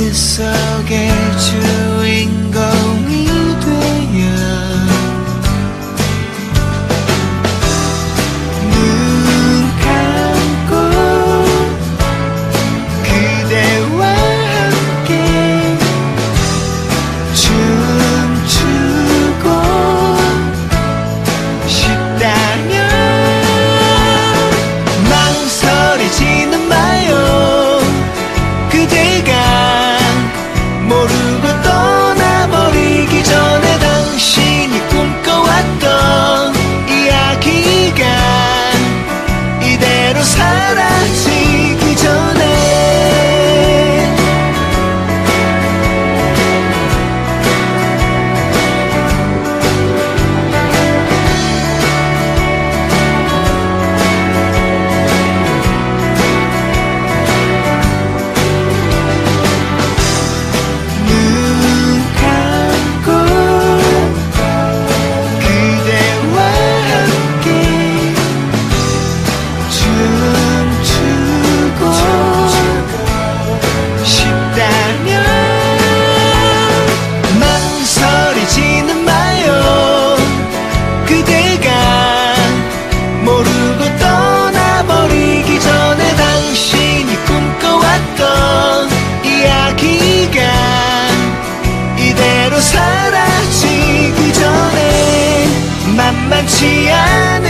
is so gay to wing 그대가 모르고 떠나버리기 전에 당신이 꿈꿔왔던 이야기가 이대로 사라지기 전에 만만치 않은